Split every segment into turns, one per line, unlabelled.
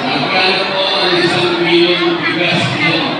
Magkano po ang isang milyon bigas ngayon?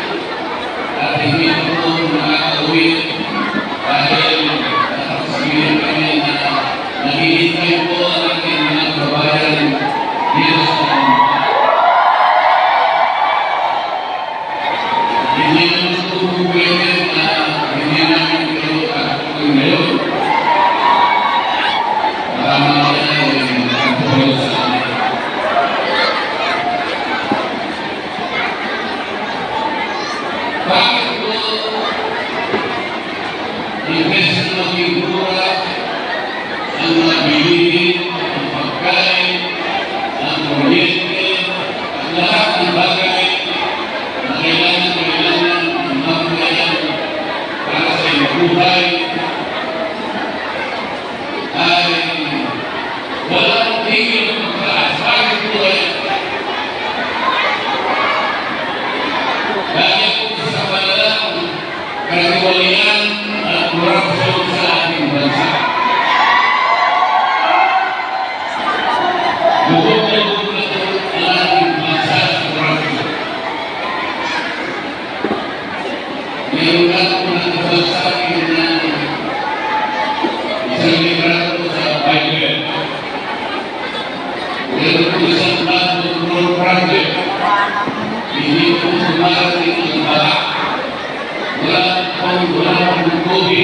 Nahihintay po diriku sendiri kita dan penggunaan bukti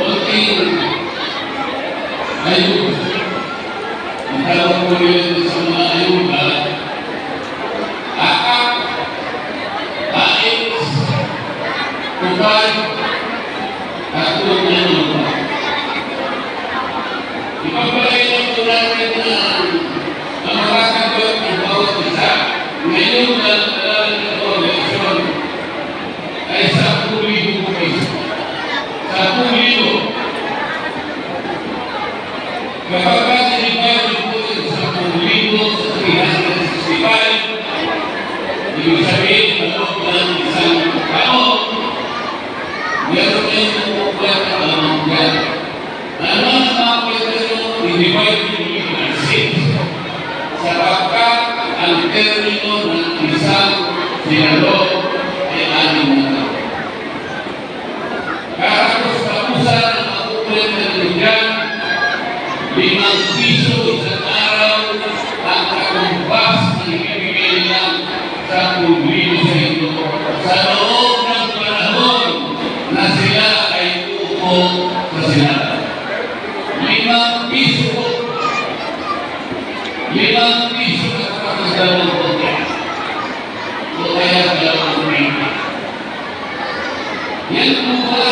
working, I Pero ito ng dialog ay anim na tao. Kakapos-kapusan ang akukulit ng bigyan, limang piso isang araw ang kakumpas ng ibibigay nila sa publiko sa ito. Sa loob ng panahon na sila ay upong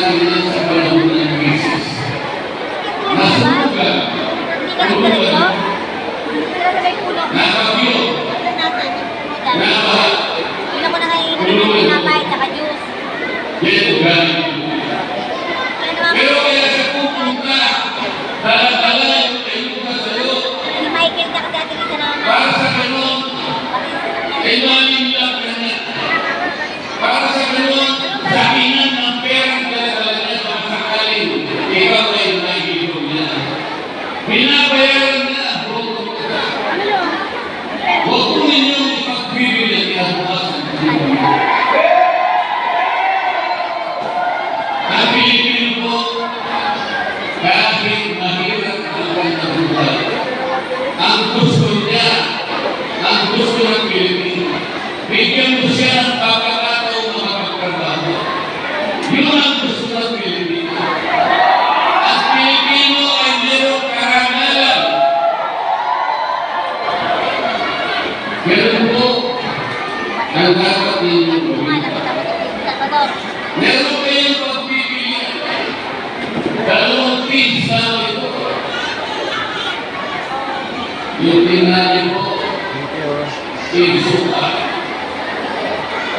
Gracias. Yung tingnan niyo po, igsuka.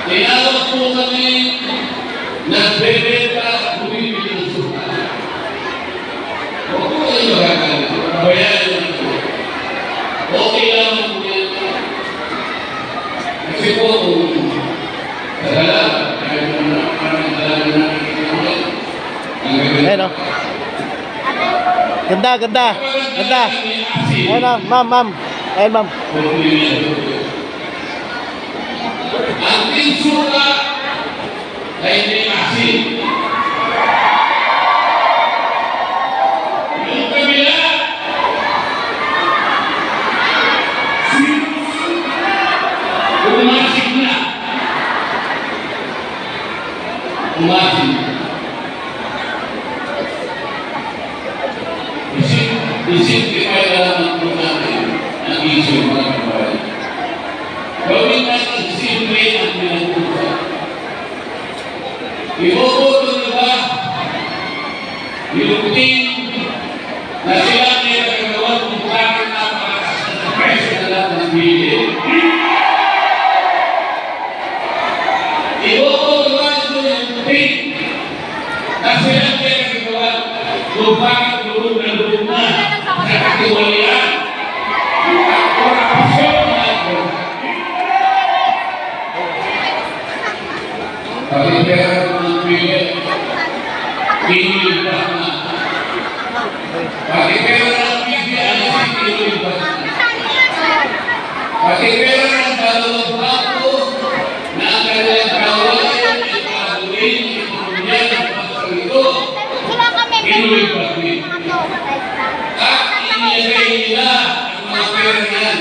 Kaya lang po kami nagbebenta at bumibili ng suka. Huwag po kayo magagalit. Lang po. Okay lang po yan. Po,
um, Ganda, ganda. Ganda. Ayun na, ma'am, ma'am. Ayun, ma'am.
Ang tinsura ay युवकों युवती Patuloy pa. At inilagay nila ang mga pera niyan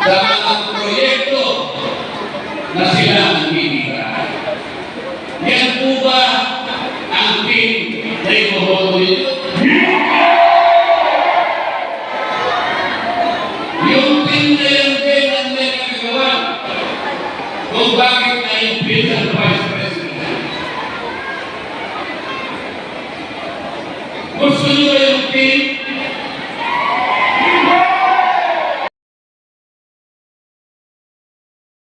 sa mga proyekto na sila nagbibigay. Yan po ba ang team na ipohoto nito? Yung team na yan din ang
nagkagawa kung
bakit na-impillan